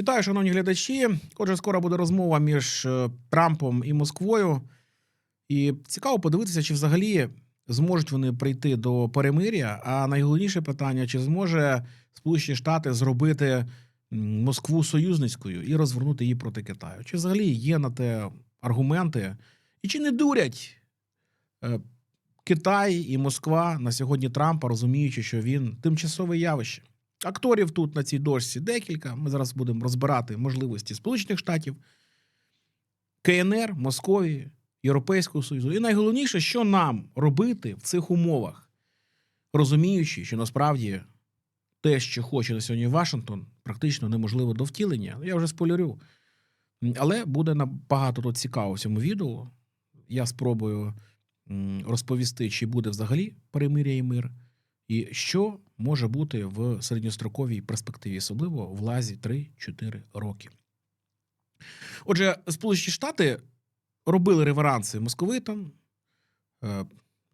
Вітаю, шановні глядачі. Отже, скоро буде розмова між е, Трампом і Москвою. І цікаво подивитися, чи взагалі зможуть вони прийти до перемиря. А найголовніше питання: чи зможе Сполучені Штати зробити Москву союзницькою і розвернути її проти Китаю? Чи взагалі є на те аргументи? І чи не дурять е, Китай і Москва на сьогодні Трампа, розуміючи, що він тимчасове явище? Акторів тут на цій дошці декілька. Ми зараз будемо розбирати можливості Сполучених Штатів, КНР, Московії, Європейського Союзу. І найголовніше, що нам робити в цих умовах, розуміючи, що насправді те, що хоче на сьогодні Вашингтон, практично неможливо до втілення. Я вже спойлерю. Але буде набагато тут цікаво в цьому відео. Я спробую розповісти, чи буде взагалі перемиря і мир. І що може бути в середньостроковій перспективі, особливо в лазі 3-4 роки. Отже, Сполучені Штати робили реверанси московитам. Е,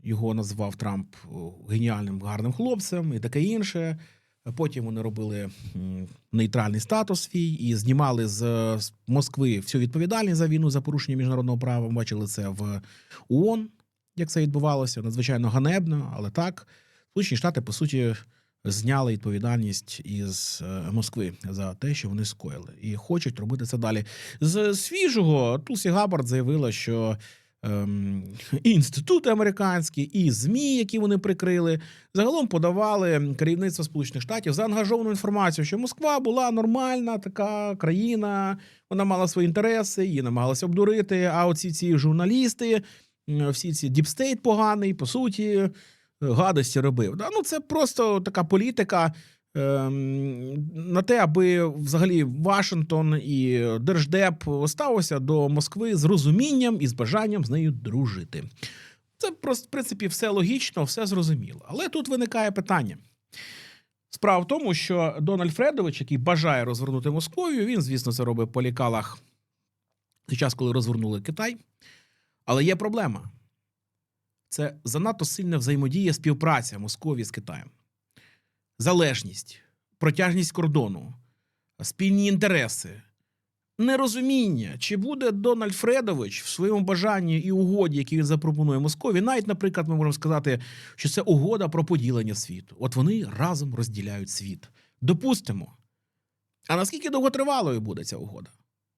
Його назвав Трамп геніальним гарним хлопцем і таке інше. Потім вони робили нейтральний статус свій і знімали з е, Москви всю відповідальність за війну за порушення міжнародного права. Бачили це в ООН, як це відбувалося. Надзвичайно ганебно, але так. Сполучені Штати, по суті, зняли відповідальність із е, Москви за те, що вони скоїли, і хочуть робити це далі. З свіжого Тулсі Габбард заявила, що ем, і інститути американські, і змі, які вони прикрили, загалом подавали керівництво Сполучених Штатів заангажовану інформацію, що Москва була нормальна така країна, вона мала свої інтереси, її намагалися обдурити. А оці ці журналісти, всі ці діпстейт поганий, по суті гадості робив. Да? Ну, це просто така політика ем, на те, аби взагалі Вашингтон і Держдеп ставився до Москви з розумінням і з бажанням з нею дружити. Це просто, в принципі, все логічно, все зрозуміло. Але тут виникає питання. Справа в тому, що Дональд Фредович, який бажає розвернути Московію, він, звісно, це робить по лікалах в час, коли розвернули Китай. Але є проблема це занадто сильна взаємодія співпраця Московії з Китаєм. Залежність, протяжність кордону, спільні інтереси, нерозуміння, чи буде Дональд Фредович в своєму бажанні і угоді, які він запропонує Москові, навіть, наприклад, ми можемо сказати, що це угода про поділення світу. От вони разом розділяють світ. Допустимо. А наскільки довготривалою буде ця угода?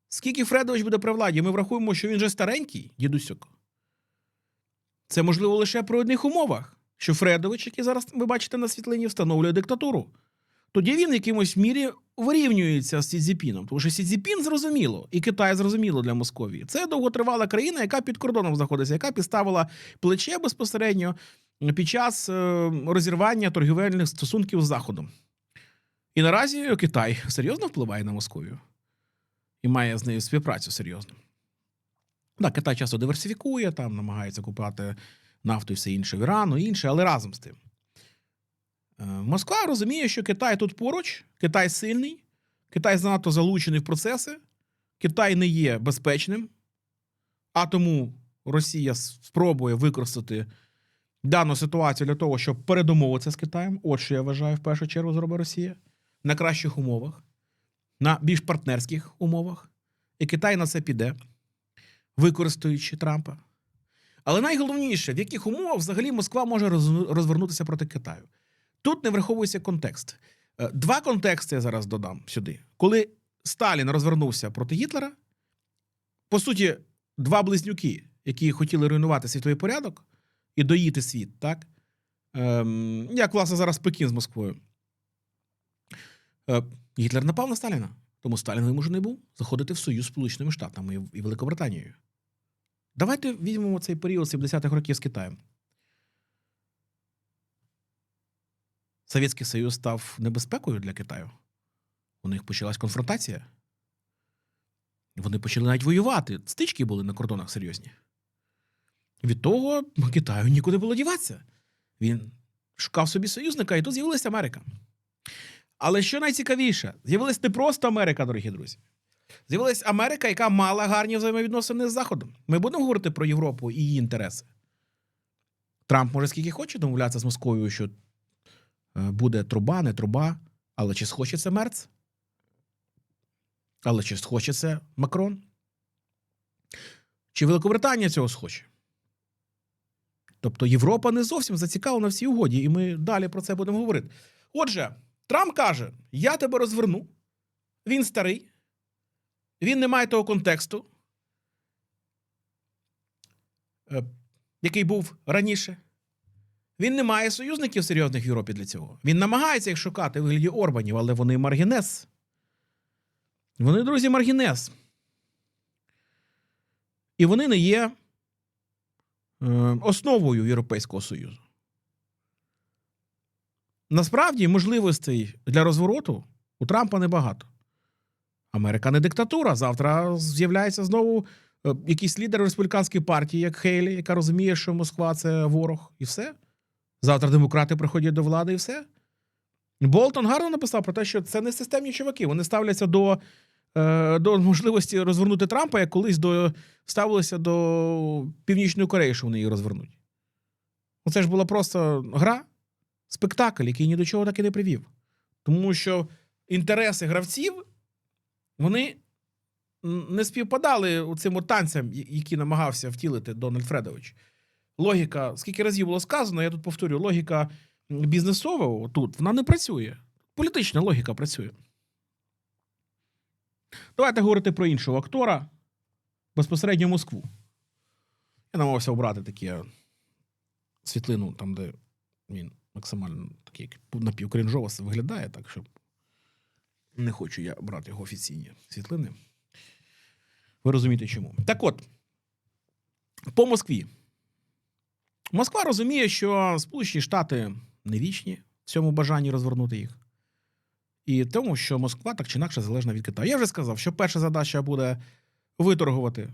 Скільки Фредович буде при владі? Ми врахуємо, що він вже старенький, дідусьок. Це можливо лише при одних умовах, що Фредович, який зараз ви бачите на світлині, встановлює диктатуру. Тоді він в якимось мірі вирівнюється з Сідзіпіном, тому що Сідзіпін зрозуміло, і Китай зрозуміло для Московії. Це довготривала країна, яка під кордоном знаходиться, яка підставила плече безпосередньо під час е, розірвання торгівельних стосунків з Заходом. І наразі Китай серйозно впливає на Московію і має з нею співпрацю серйозну. Так, Китай часто диверсифікує, там намагається купувати нафту і все інше в Ірану, інше, але разом з тим. Е, Москва розуміє, що Китай тут поруч, Китай сильний, Китай занадто залучений в процеси, Китай не є безпечним, а тому Росія спробує використати дану ситуацію для того, щоб передомовитися з Китаєм. От що я вважаю, в першу чергу зробить Росія на кращих умовах, на більш партнерських умовах. І Китай на це піде використовуючи Трампа. Але найголовніше, в яких умовах взагалі Москва може розвернутися проти Китаю. Тут не враховується контекст. Е, Два контексти я зараз додам сюди. Коли Сталін розвернувся проти Гітлера, по суті, два близнюки, які хотіли руйнувати світовий порядок і доїти світ, так? Ем, як, власне, зараз Пекін з Москвою. Е, Гітлер напав на Сталіна. Тому Сталін вимушений був заходити в союз з Сполученими Штатами і Великобританією. Давайте візьмемо цей період 70-х років з Китаєм. Совєтський Союз став небезпекою для Китаю. У них почалась конфронтація. Вони почали навіть воювати. Стички були на кордонах серйозні. Від того Китаю нікуди було діватися. Він шукав собі союзника, і тут з'явилася Америка. Але що найцікавіше, з'явилась не просто Америка, дорогі друзі. З'явилась Америка, яка мала гарні взаємовідносини з Заходом. Ми будемо говорити про Європу і її інтереси. Трамп може скільки хоче домовлятися з Московією, що е, буде труба, не труба, але чи схоче це Мерц? Але чи схоче це Макрон? Чи Великобританія цього схоче? Тобто Європа не зовсім зацікавлена в цій угоді, і ми далі про це будемо говорити. Отже, Трамп каже: Я тебе розверну. Він старий, він не має того контексту, е, який був раніше. Він не має союзників серйозних в Європі для цього. Він намагається їх шукати в вигляді Орбанів, але вони маргінес. Вони, друзі, маргінес. І вони не є е, основою Європейського Союзу. Насправді, можливостей для розвороту у Трампа небагато. Америка не диктатура. Завтра з'являється знову е, якийсь лідер республіканської партії, як Хейлі, яка розуміє, що Москва це ворог, і все. Завтра демократи приходять до влади і все. Болтон гарно написав про те, що це не системні чуваки. Вони ставляться до, е, до можливості розвернути Трампа, як колись до, ставилися до Північної Кореї, що вони її розвернуть. Ну, Це ж була просто гра, спектакль, який ні до чого так і не привів. Тому що інтереси гравців вони не співпадали цим танцям, які намагався втілити Дональд Фредович. Логіка, скільки разів було сказано, я тут повторю, логіка бізнесова тут вона не працює. Політична логіка працює. Давайте говорити про іншого актора, безпосередньо Москву. Я намагався обрати таке світлину, там, де він максимально такий напівкринжово виглядає, так що не хочу я брати його офіційні світлини. Ви розумієте чому. Так от, по Москві. Москва розуміє, що Сполучені Штати не вічні в цьому бажанні розвернути їх. І тому, що Москва так чи інакше залежна від Китаю. Я вже сказав, що перша задача буде виторгувати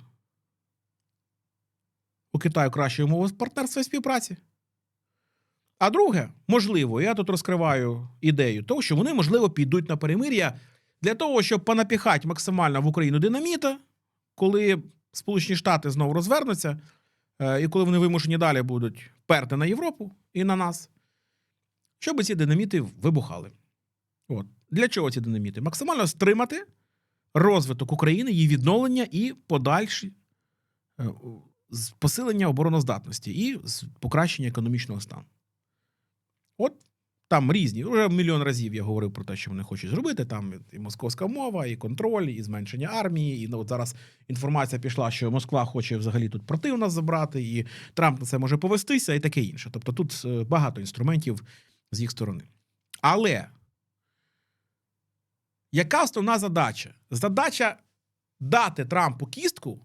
у Китаю кращі умови партнерства і співпраці. А друге, можливо, я тут розкриваю ідею того, що вони, можливо, підуть на перемир'я для того, щоб понапіхати максимально в Україну динаміта, коли Сполучені Штати знову розвернуться, е, і коли вони вимушені далі будуть перти на Європу і на нас, щоб ці динаміти вибухали. От. Для чого ці динаміти? Максимально стримати розвиток України, її відновлення і подальші е, посилення обороноздатності і покращення економічного стану. От там різні. Уже мільйон разів я говорив про те, що вони хочуть зробити. Там і московська мова, і контроль, і зменшення армії. І ну, от зараз інформація пішла, що Москва хоче взагалі тут проти у нас забрати, і Трамп на це може повестися, і таке інше. Тобто тут е, багато інструментів з їх сторони. Але яка основна задача? Задача дати Трампу кістку,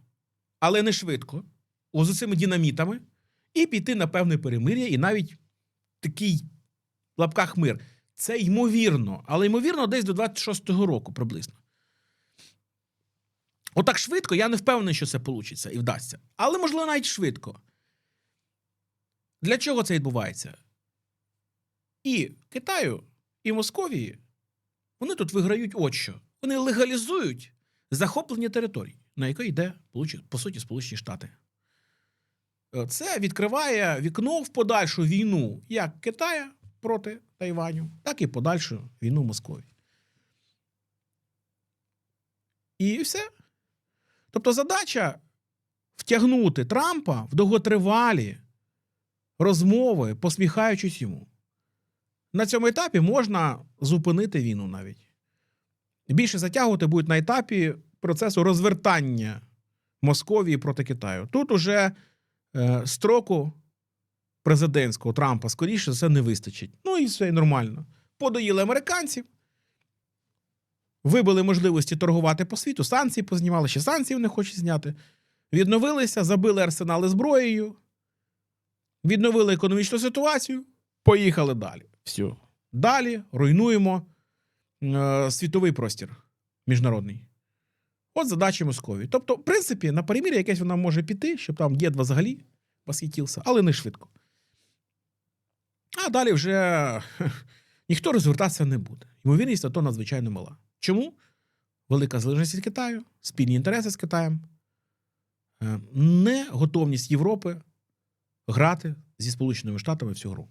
але не швидко, з цими динамітами, і піти на певне перемир'я, і навіть такий лапках мир. Це ймовірно, але ймовірно, десь до 26-го року приблизно. Отак швидко, я не впевнений, що це вийде і вдасться. Але, можливо, навіть швидко. Для чого це відбувається? І Китаю, і Московії вони тут виграють от що. Вони легалізують захоплення територій, на яке йде, по суті, Сполучені Штати. Це відкриває вікно в подальшу війну як Китая проти Тайваню, так і подальшу війну Московії. І все. Тобто задача втягнути Трампа в довготривалі розмови, посміхаючись йому. На цьому етапі можна зупинити війну навіть. Більше затягувати будуть на етапі процесу розвертання Московії проти Китаю. Тут уже е, строку президентського Трампа, скоріше за все, не вистачить. Ну і все і нормально. Подоїли американців, вибили можливості торгувати по світу, санкції познімали, ще санкції не хочуть зняти. Відновилися, забили арсенали зброєю, відновили економічну ситуацію, поїхали далі. Все. Далі руйнуємо е, світовий простір міжнародний. От задачі Московії. Тобто, в принципі, на перемір'я якесь вона може піти, щоб там Єдва взагалі восхитився, але не швидко. А далі вже ніхто розвертатися не буде. Ймовірність на то надзвичайно мала. Чому? Велика залежність від Китаю, спільні інтереси з Китаєм, е, не готовність Європи грати зі Сполученими Штатами в цю гру.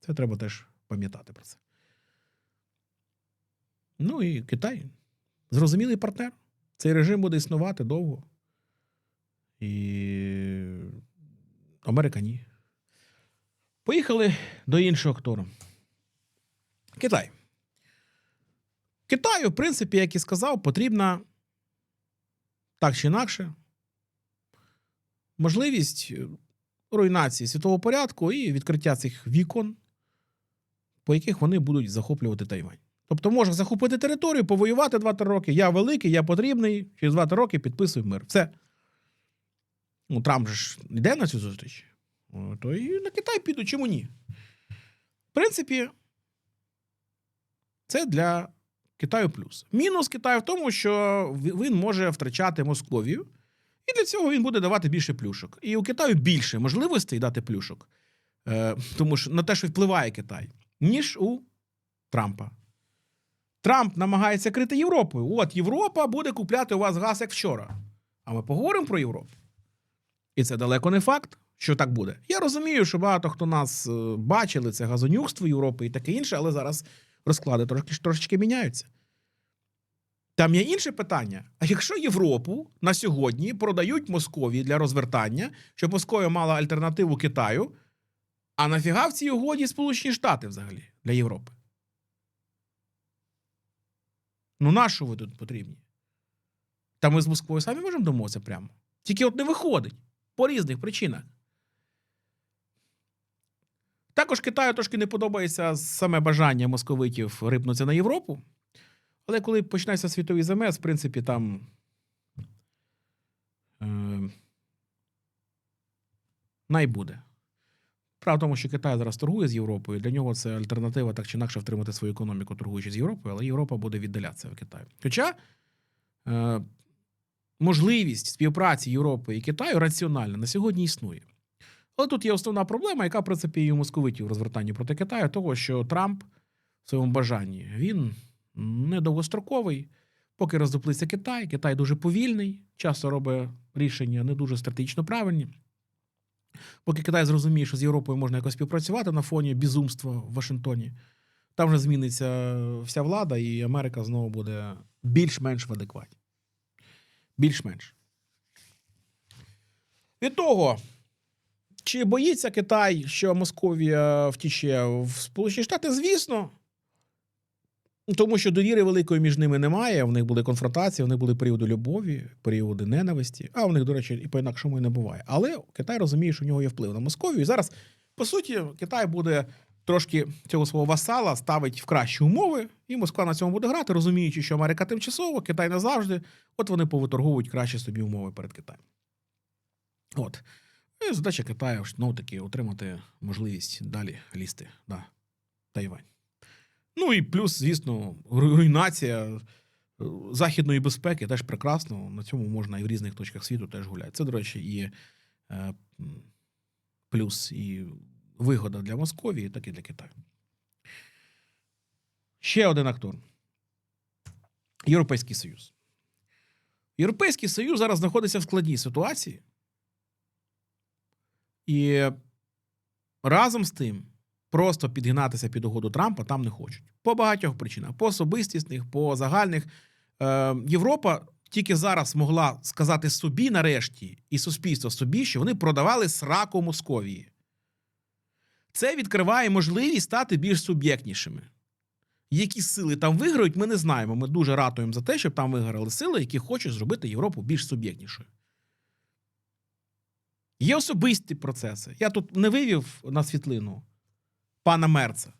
Це треба теж пам'ятати про це. Ну і Китай зрозумілий партнер. Цей режим буде існувати довго. І Америка ні. Поїхали до іншого актору. Китай. Китаю, в принципі, як і сказав, потрібна так чи інакше можливість е, руйнації світового порядку і відкриття цих вікон, по яких вони будуть захоплювати Тайвань. Тобто можна захопити територію, повоювати 2-3 роки. Я великий, я потрібний. Через 2-3 роки підписую мир. Все. Ну, Трамп же ж йде на цю зустріч. То і на Китай піду, чому ні? В принципі, це для Китаю плюс. Мінус Китаю в тому, що він може втрачати Московію, і для цього він буде давати більше плюшок. І у Китаю більше можливостей дати плюшок, е, тому що на те, що впливає Китай, ніж у Трампа. Трамп намагається крити Європою. От Європа буде купляти у вас газ як вчора. А ми поговоримо про Європу. І це далеко не факт, що так буде. Я розумію, що багато хто нас е, бачили, це газонюкство Європи і таке інше, але зараз розклади трошки, трошечки міняються. Там є інше питання. А якщо Європу на сьогодні продають Московії для розвертання, щоб Московія мала альтернативу Китаю, а нафіга в цій угоді Сполучені Штати взагалі для Європи? Ну, на що ви тут потрібні? Та ми з Москвою самі можемо домовитися прямо. Тільки от не виходить по різних причинах. Також Китаю трошки не подобається саме бажання московитів рипнутися на Європу. Але коли почнеться світовий замес, в принципі, там. Е, найбуде. Правда в тому, що Китай зараз торгує з Європою. Для нього це альтернатива так чи інакше втримати свою економіку, торгуючи з Європою, але Європа буде віддалятися від Китаю. Хоча е, можливість співпраці Європи і Китаю раціональна на сьогодні існує. Але тут є основна проблема, яка, в принципі, і у московитів в розвертанні проти Китаю, того, що Трамп в своєму бажанні він недовгостроковий. Поки роздуплиться Китай, Китай дуже повільний, часто робить рішення не дуже стратегічно правильні. Поки Китай зрозуміє, що з Європою можна якось співпрацювати на фоні безумства в Вашингтоні, там вже зміниться вся влада, і Америка знову буде більш-менш в адекваті. Більш-менш. Від того, чи боїться Китай, що Московія втіче в Сполучені Штати? Звісно. Тому що довіри великої між ними немає. В них були конфронтації, в них були періоди любові, періоди ненависті. А в них, до речі, і по-інакшому і не буває. Але Китай розуміє, що в нього є вплив на Московію. І зараз, по суті, Китай буде трошки цього свого васала ставить в кращі умови, і Москва на цьому буде грати, розуміючи, що Америка тимчасово, Китай назавжди. От вони повиторговують кращі собі умови перед Китаєм. От. І задача Китаю знову таки отримати можливість далі лізти на Тайвань. Ну і плюс, звісно, руйнація е, західної безпеки теж прекрасно. На цьому можна і в різних точках світу теж гуляти. Це, до речі, і е, плюс і вигода для Московії, так і для Китаю. Ще один актор. Європейський Союз. Європейський Союз зараз знаходиться в складній ситуації. І разом з тим просто підгинатися під угоду Трампа там не хочуть. По багатьох причинах: по особистісних, по загальних. Е, Європа тільки зараз могла сказати собі, нарешті, і суспільство собі, що вони продавали сраку Московії. Це відкриває можливість стати більш суб'єктнішими. Які сили там виграють, ми не знаємо. Ми дуже ратуємо за те, щоб там виграли сили, які хочуть зробити Європу більш суб'єктнішою. Є особисті процеси. Я тут не вивів на світлину пана Мерца.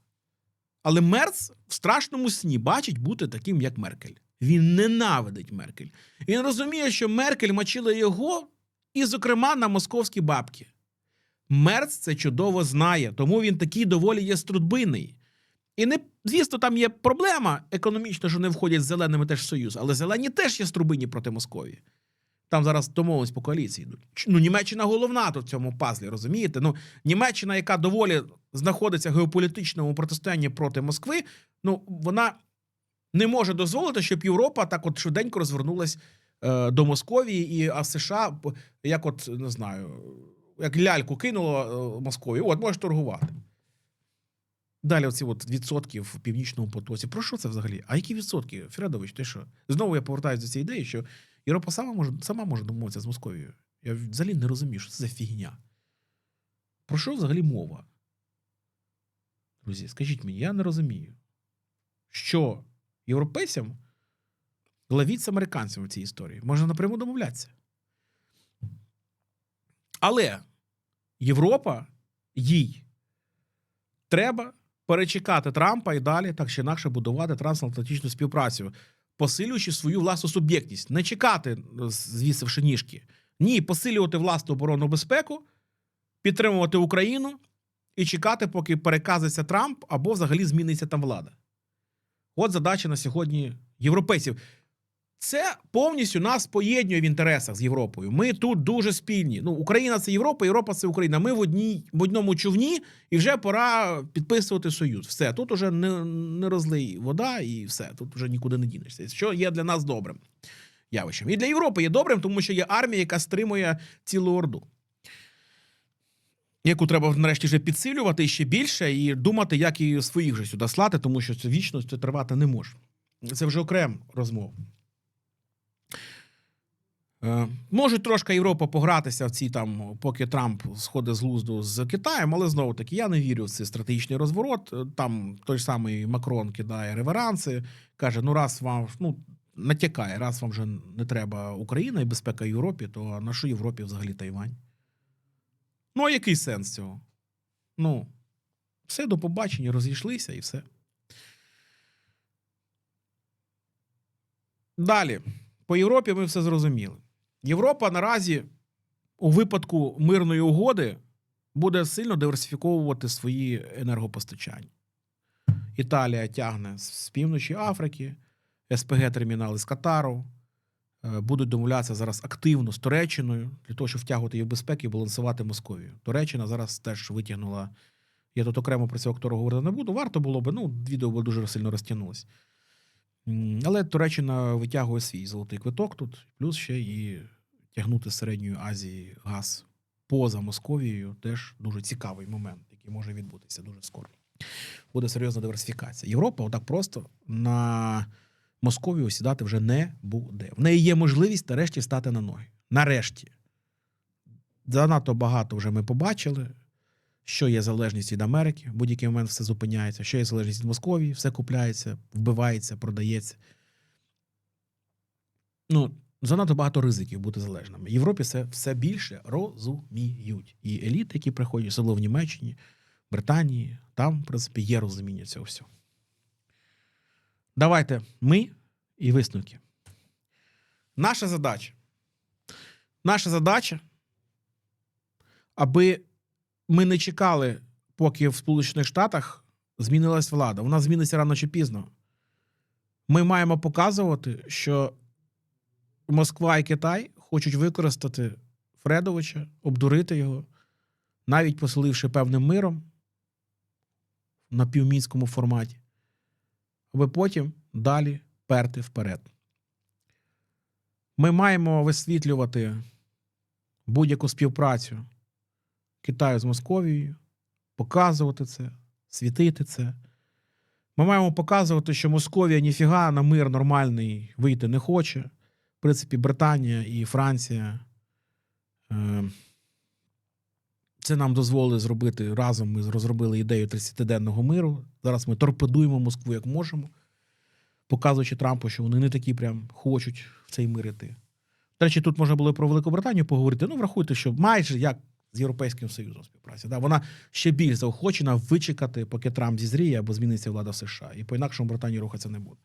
Але Мерц в страшному сні бачить бути таким, як Меркель. Він ненавидить Меркель. Він розуміє, що Меркель мочила його, і, зокрема, на московські бабки. Мерц це чудово знає, тому він такий доволі є струдбиний. І не, звісно, там є проблема економічно, що не входять з зеленими теж в союз, але зелені теж є струбині проти Московії. Там зараз домовились по коаліції йдуть. Ну, Німеччина головна тут в цьому пазлі, розумієте? Ну, Німеччина, яка доволі знаходиться в геополітичному протистоянні проти Москви, ну вона не може дозволити, щоб Європа так от швиденько розвернулась е, до Московії, і а США, як от не знаю, як ляльку кинуло е, Московії, от можеш торгувати. Далі оці от відсотки в північному потоці. Про що це взагалі? А які відсотки? Фредович, ти що? Знову я повертаюся до цієї ідеї, що Європа сама може, сама може домовитися з Московією. Я взагалі не розумію, що це за фігня. Про що взагалі мова? Друзі, скажіть мені, я не розумію, що європейцям ловіть з американцями в цій історії. Можна напряму домовлятися. Але Європа їй треба перечекати Трампа і далі так чи інакше будувати трансатлантичну співпрацю, посилюючи свою власну суб'єктність, не чекати, звісивши ніжки. Ні, посилювати власну оборонну безпеку, підтримувати Україну і чекати, поки переказується Трамп або взагалі зміниться там влада. От задача на сьогодні європейців. Це повністю нас поєднує в інтересах з Європою. Ми тут дуже спільні. Ну, Україна це Європа, Європа це Україна. Ми в одній в одному човні, і вже пора підписувати союз. Все тут уже не, не розлий вода, і все тут вже нікуди не дінешся. Що є для нас добрим явищем. І для Європи є добрим, тому що є армія, яка стримує цілу орду. Яку треба нарешті вже підсилювати ще більше і думати, як її своїх же сюди слати, тому що це вічно це тривати не може. Це вже окрем розмов. Е, Може трошки Європа погратися в ці там, поки Трамп сходить з глузду з Китаєм, але знову таки я не вірю в цей стратегічний розворот. Е, Там той самий Макрон кидає реверанси, каже: ну раз вам ну натякає, раз вам вже не треба Україна і безпека Європі, то на що Європі взагалі Тайвань? Ну, а який сенс цього? Ну, все до побачення, розійшлися і все. Далі. По Європі ми все зрозуміли. Європа наразі у випадку мирної угоди буде сильно диверсифіковувати свої енергопостачання. Італія тягне з півночі Африки, СПГ-термінали з Катару. Е, Будуть домовлятися зараз активно з Туреччиною для того, щоб втягувати її в безпеку і балансувати Московію. Туреччина зараз теж витягнула. Я тут окремо про цього актора говорити не буду. Варто було б, ну, відео би дуже сильно розтягнулось. Але Туреччина витягує свій золотий квиток тут, плюс ще і тягнути з Середньої Азії газ поза Московією теж дуже цікавий момент, який може відбутися дуже скоро. Буде серйозна диверсифікація. Європа отак просто на Московію сідати вже не буде. В неї є можливість нарешті стати на ноги. Нарешті. Занадто багато вже ми побачили, що є залежність від Америки. В будь-який момент все зупиняється, що є залежність від Московії, все купляється, вбивається, продається. Ну, занадто багато ризиків бути залежними. В Європі це все більше розуміють. І еліти, які приходять, особливо в Німеччині, Британії, там, в принципі, є розуміння цього всього. Давайте ми і висновки. Наша задача. Наша задача, аби ми не чекали, поки в Сполучених Штатах змінилась влада. Вона зміниться рано чи пізно. Ми маємо показувати, що Москва і Китай хочуть використати Фредовича, обдурити його, навіть поселивши певним миром на півмінському форматі, аби потім далі перти вперед. Ми маємо висвітлювати будь-яку співпрацю Китаю з Московією, показувати це, світити це. Ми маємо показувати, що Московія ніфіга на мир нормальний вийти не хоче. В принципі, Британія і Франція. е, Це нам дозволили зробити разом. Ми розробили ідею 30-денного миру. Зараз ми торпедуємо Москву як можемо, показуючи Трампу, що вони не такі прям хочуть в цей мир іти. До речі, тут можна було про Великобританію поговорити. Ну, врахуйте, що майже як з Європейським Союзом співпраця. Да, вона ще більш заохочена вичекати, поки Трамп зізріє або зміниться влада в США. І по-інакшому Британії рухатися не буде.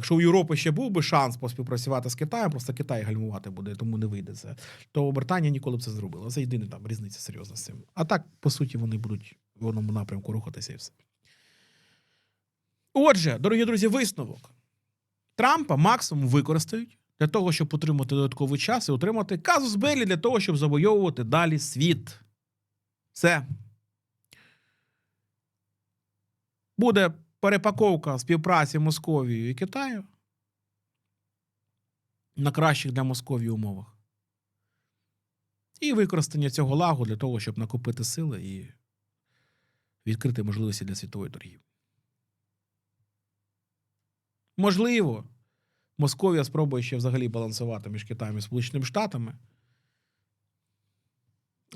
Якщо у Європи ще був би шанс поспівпрацювати з Китаєм, просто Китай гальмувати буде, тому не вийде це. То Британія ніколи б це зробила. Це єдина там різниця серйозна з цим. А так, по суті, вони будуть в одному напрямку рухатися і все. Отже, дорогі друзі, висновок. Трампа максимум використають для того, щоб отримати додатковий час і отримати казус Беллі для того, щоб завойовувати далі світ. Все. Буде перепаковка співпраці Московії і Китаю на кращих для Московії умовах. І використання цього лагу для того, щоб накопити сили і відкрити можливості для світової торгівлі. Можливо, Московія спробує ще взагалі балансувати між Китаєм і Сполученими Штатами.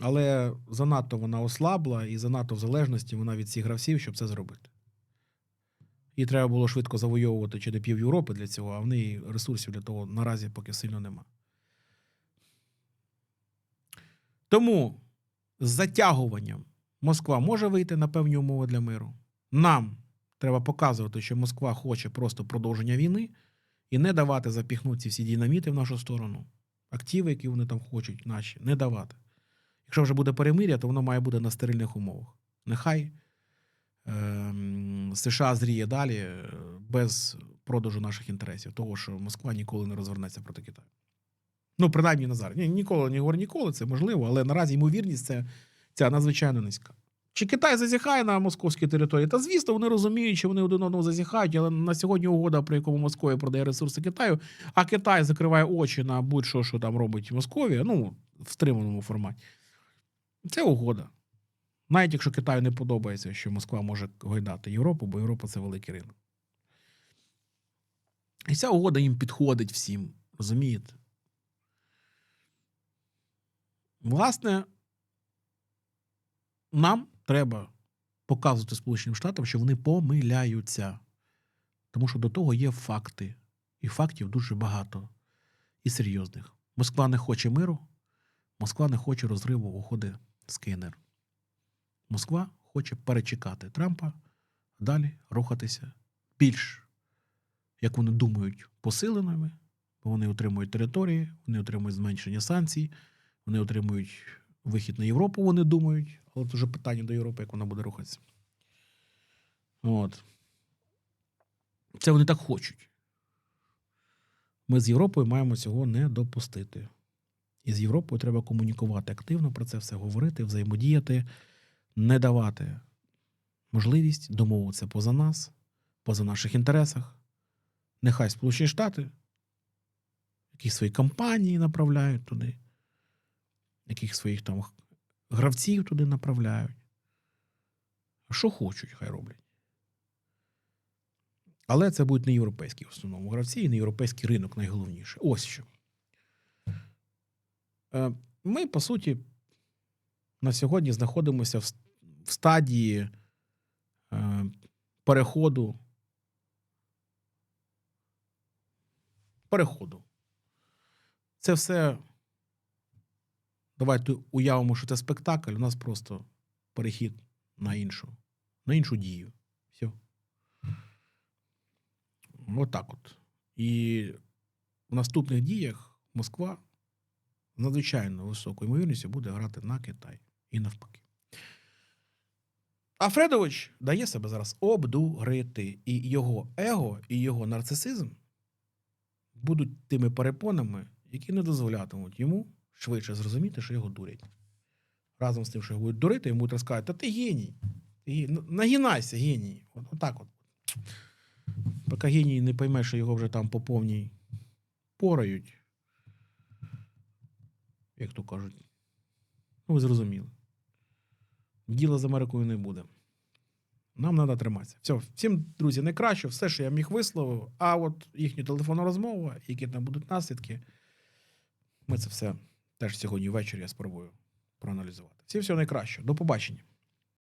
Але занадто вона ослабла і занадто в залежності вона від цих гравців, щоб це зробити. Їй треба було швидко завойовувати чи не пів Європи для цього, а в неї ресурсів для того наразі поки сильно нема. Тому з затягуванням Москва може вийти на певні умови для миру. Нам треба показувати, що Москва хоче просто продовження війни і не давати запіхнути всі динаміти в нашу сторону. Активи, які вони там хочуть, наші, не давати. Якщо вже буде перемир'я, то воно має бути на стерильних умовах. Нехай США зріє далі е, без продажу наших інтересів, того, що Москва ніколи не розвернеться проти Китаю. Ну, принаймні на зараз. Ні, ніколи не говорю ніколи, це можливо, але наразі ймовірність це, ця надзвичайно низька. Чи Китай зазіхає на московській території? Та звісно, вони розуміють, що вони один одного зазіхають, але на сьогодні угода, при якому Московія продає ресурси Китаю, а Китай закриває очі на будь-що, що там робить Московія, ну, в стриманому форматі. Це угода. Навіть якщо Китаю не подобається, що Москва може гойдати Європу, бо Європа це великий ринок. І ця угода їм підходить всім, розумієте? Власне, нам треба показувати Сполученим Штатам, що вони помиляються. Тому що до того є факти. І фактів дуже багато і серйозних. Москва не хоче миру, Москва не хоче розриву угоди з КНР. Москва хоче перечекати Трампа, далі рухатися більш, як вони думають, посиленими, бо вони отримують території, вони отримують зменшення санкцій, вони отримують вихід на Європу, вони думають, але це вже питання до Європи, як вона буде рухатися. От. Це вони так хочуть. Ми з Європою маємо цього не допустити. І з Європою треба комунікувати активно про це все говорити, взаємодіяти, не давати можливість домовитися поза нас, поза наших інтересах. Нехай Сполучені Штати якісь свої кампанії направляють туди, яких своїх там гравців туди направляють. Що хочуть, хай роблять. Але це будуть не європейські в основному гравці і не європейський ринок найголовніше. Ось що. Е, Ми, по суті, на сьогодні знаходимося в в стадії е, переходу. Переходу. Це все. Давайте уявимо, що це спектакль. У нас просто перехід на іншу, на іншу дію. Все. Отак от. І в наступних діях Москва з надзвичайно високою ймовірністю буде грати на Китай і навпаки. А Фредович дає себе зараз обдурити, і його его, і його нарцисизм будуть тими перепонами, які не дозволятимуть йому швидше зрозуміти, що його дурять. Разом з тим, що його будуть дурити, йому будуть розказати, та ти геній. Ти Нагинайся, геній. От, отак от. Поки геній не пойме, що його вже там по повній порають. Як то кажуть. Ну, ви зрозуміли. Діла з Америкою не буде. Нам треба триматися. Все, всім, друзі, найкраще, все, що я міг висловив, а от їхню телефонну розмову, які там будуть наслідки, ми це все теж сьогодні ввечері я спробую проаналізувати. Всім всього найкращого. До побачення.